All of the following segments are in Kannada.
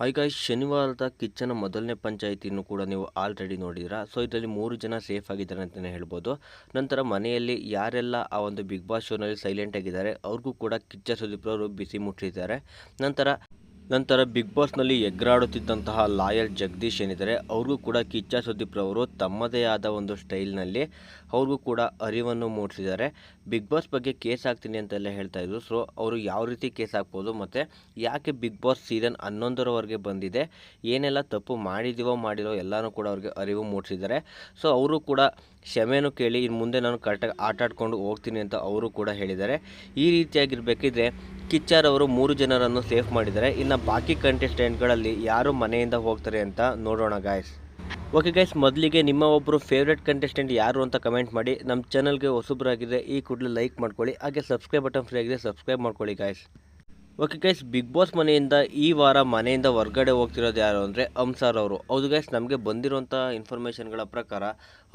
ಈಗ ಶನಿವಾರದ ಕಿಚ್ಚನ ಮೊದಲನೇ ಪಂಚಾಯಿತಿಯನ್ನು ಕೂಡ ನೀವು ಆಲ್ರೆಡಿ ನೋಡಿದಿರಾ ಸೊ ಇದರಲ್ಲಿ ಮೂರು ಜನ ಸೇಫ್ ಆಗಿದ್ದಾರೆ ಅಂತಲೇ ಹೇಳ್ಬೋದು. ನಂತರ ಮನೆಯಲ್ಲಿ ಯಾರೆಲ್ಲ ಆ ಒಂದು ಬಿಗ್ ಬಾಸ್ ಶೋನಲ್ಲಿ ಸೈಲೆಂಟ್ ಆಗಿದ್ದಾರೆ, ಅವ್ರಿಗೂ ಕೂಡ ಕಿಚ್ಚ ಸುದೀಪ್ ಅವರು ಬಿಸಿ ಮುಟ್ಟಿದ್ದಾರೆ. ನಂತರ ನಂತರ ಬಿಗ್ ಬಾಸ್ನಲ್ಲಿ ಎಗ್ರಾಡುತ್ತಿದ್ದಂತಹ ಲಾಯರ್ ಜಗದೀಶ್ ಏನಿದ್ದಾರೆ, ಅವ್ರಿಗೂ ಕೂಡ ಕಿಚ್ಚ ಸುದೀಪ್ ರವರು ತಮ್ಮದೇ ಆದ ಒಂದು ಸ್ಟೈಲ್ನಲ್ಲಿ ಅವ್ರಿಗೂ ಕೂಡ ಅರಿವನ್ನು ಮೂಡಿಸಿದ್ದಾರೆ. ಬಿಗ್ ಬಾಸ್ ಬಗ್ಗೆ ಕೇಸ್ ಹಾಕ್ತೀನಿ ಅಂತೆಲ್ಲ ಹೇಳ್ತಾ ಇದ್ರು. ಸೊ ಅವರು ಯಾವ ರೀತಿ ಕೇಸ್ ಹಾಕ್ಬೋದು ಮತ್ತು ಯಾಕೆ ಬಿಗ್ ಬಾಸ್ ಸೀಸನ್ ಹನ್ನೊಂದರವರೆಗೆ ಬಂದಿದೆ, ಏನೆಲ್ಲ ತಪ್ಪು ಮಾಡಿದೀವೋ ಮಾಡಿರೋ ಎಲ್ಲನೂ ಕೂಡ ಅವ್ರಿಗೆ ಅರಿವು ಮೂಡಿಸಿದ್ದಾರೆ. ಸೊ ಅವರು ಕೂಡ ಕ್ಷಮೆನೂ ಕೇಳಿ ಇನ್ನು ಮುಂದೆ ನಾನು ಕರೆಕ್ಟಾಗಿ ಆಟ ಆಡ್ಕೊಂಡು ಹೋಗ್ತೀನಿ ಅಂತ ಅವರು ಕೂಡ ಹೇಳಿದ್ದಾರೆ. ಈ ರೀತಿಯಾಗಿರಬೇಕಿದ್ರೆ, ಕಿಚ್ಚಾರ್ ಅವರು ಮೂರು ಜನರನ್ನು ಸೇಫ್ ಮಾಡಿದ್ದಾರೆ. ಇನ್ನು ಬಾಕಿ ಕಂಟೆಸ್ಟೆಂಟ್ಗಳಲ್ಲಿ ಯಾರು ಮನೆಯಿಂದ ಹೋಗ್ತಾರೆ ಅಂತ ನೋಡೋಣ ಗಾಯ್ಸ್ ಓಕೆ ಗೈಸ್ ಮೊದಲಿಗೆ ನಿಮ್ಮ ಒಬ್ಬರು ಫೇವ್ರೆಟ್ ಕಂಟೆಸ್ಟೆಂಟ್ ಯಾರು ಅಂತ ಕಮೆಂಟ್ ಮಾಡಿ. ನಮ್ಮ ಚಾನಲ್ಗೆ ಹೊಸಬ್ರಾಗಿದ್ದರೆ ಈ ಕೂಡಲೇ ಲೈಕ್ ಮಾಡ್ಕೊಳ್ಳಿ. ಹಾಗೆ ಸಬ್ಸ್ಕ್ರೈಬ್ ಬಟನ್ ಫ್ರೀ ಆಗಿದೆ ಸಬ್ಸ್ಕ್ರೈಬ್ ಮಾಡ್ಕೊಳ್ಳಿ guys okay guys big boss ಮನೆಯಿಂದ ಈ ವಾರ ಮನೆಯಿಂದ ಹೊರಗಡೆ ಹೋಗ್ತಿರೋದು ಯಾರು ಅಂದರೆ ಹಂಸಾರ್ ಅವರು. ಹೌದು ಗೈಸ್ ನಮಗೆ ಬಂದಿರುವಂಥ ಇನ್ಫಾರ್ಮೇಷನ್ಗಳ ಪ್ರಕಾರ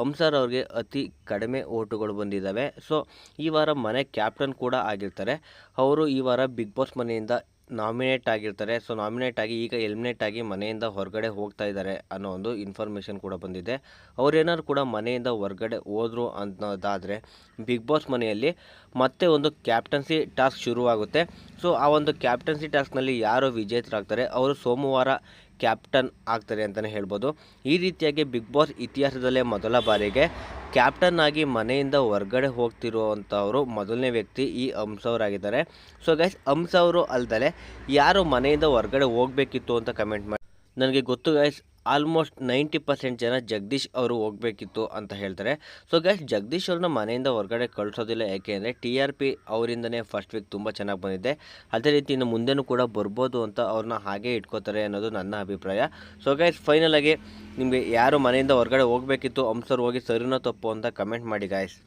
ಹಂಸಾರ್ ಅವ್ರಿಗೆ ಅತಿ ಕಡಿಮೆ ಓಟುಗಳು ಬಂದಿದ್ದಾವೆ. ಸೊ ಈ ವಾರ ಮನೆ ಕ್ಯಾಪ್ಟನ್ ಕೂಡ ಆಗಿರ್ತಾರೆ. ಅವರು ಈ ವಾರ ಬಿಗ್ ಬಾಸ್ ಮನೆಯಿಂದ ನಾಮಿನೇಟ್ ಆಗಿರ್ತಾರೆ. ಸೊ, ನಾಮಿನೇಟ್ ಆಗಿ ಈಗ ಎಲಿಮಿನೇಟ್ ಆಗಿ ಮನೆಯಿಂದ ಹೊರಗಡೆ ಹೋಗ್ತಾ ಇದ್ದಾರೆ ಅನ್ನೋ ಒಂದು ಇನ್ಫಾರ್ಮೇಷನ್ ಕೂಡ ಬಂದಿದೆ. ಅವ್ರೇನಾದ್ರು ಕೂಡ ಮನೆಯಿಂದ ಹೊರಗಡೆ ಹೋದರು ಅನ್ನೋದಾದರೆ ಬಿಗ್ ಬಾಸ್ ಮನೆಯಲ್ಲಿ ಮತ್ತೆ ಒಂದು ಕ್ಯಾಪ್ಟನ್ಸಿ ಟಾಸ್ಕ್ ಶುರುವಾಗುತ್ತೆ. ಸೊ, ಆ ಒಂದು ಕ್ಯಾಪ್ಟನ್ಸಿ ಟಾಸ್ಕ್ನಲ್ಲಿ ಯಾರು ವಿಜೇತರಾಗ್ತಾರೆ? ಅವರು ಸೋಮವಾರ ಕ್ಯಾಪ್ಟನ್ ಆಗ್ತಾರೆ ಅಂತಲೇ ಹೇಳ್ಬೋದು. ಈ ರೀತಿಯಾಗಿ ಬಿಗ್ ಬಾಸ್ ಇತಿಹಾಸದಲ್ಲೇ ಮೊದಲ ಬಾರಿಗೆ ಕ್ಯಾಪ್ಟನ್ ಆಗಿ ಮನೆಯಿಂದ ಹೊರಗಡೆ ಹೋಗ್ತಿರುವಂಥವರು ಮೊದಲನೇ ವ್ಯಕ್ತಿ ಈ ಹಂಸವರಾಗಿದ್ದಾರೆ ಸೊ ಗೈಸ್ ಹಂಸ ಅವರು ಅಲ್ದಲೆ ಯಾರು ಮನೆಯಿಂದ ಹೊರಗಡೆ ಹೋಗಬೇಕಿತ್ತು ಅಂತ ಕಮೆಂಟ್ ಮಾಡಿ ನನಗೆ ಗೊತ್ತು ಗೈಸ್ ಆಲ್ಮೋಸ್ಟ್ ನೈಂಟಿ ಪರ್ಸೆಂಟ್ ಜನ ಜಗದೀಶ್ ಅವರು ಹೋಗಬೇಕಿತ್ತು ಅಂತ ಹೇಳ್ತಾರೆ. ಸೊ ಗೈಸ್ ಜಗದೀಶ್ ಅವ್ರನ್ನ ಮನೆಯಿಂದ ಹೊರಗಡೆ ಕಳಿಸೋದಿಲ್ಲ. ಯಾಕೆ ಅಂದರೆ ಟಿ ಆರ್ ಪಿ ಅವರಿಂದನೇ ಫಸ್ಟ್ ವೀಕ್ ತುಂಬ ಚೆನ್ನಾಗಿ ಬಂದಿದೆ. ಅದೇ ರೀತಿ ಇನ್ನು ಮುಂದೆನೂ ಕೂಡ ಬರ್ಬೋದು ಅಂತ ಅವ್ರನ್ನ ಹಾಗೆ ಇಟ್ಕೋತಾರೆ ಅನ್ನೋದು ನನ್ನ ಅಭಿಪ್ರಾಯ. ಸೊ ಗೈಸ್ ಫೈನಲಾಗಿ ನಿಮಗೆ ಯಾರು ಮನೆಯಿಂದ ಹೊರಗಡೆ ಹೋಗಬೇಕಿತ್ತು, ಅಂಸರ್ ಹೋಗಿ ಸರಿನೋ ತಪ್ಪು ಅಂತ ಕಮೆಂಟ್ ಮಾಡಿ ಗಾಯ್ಸ್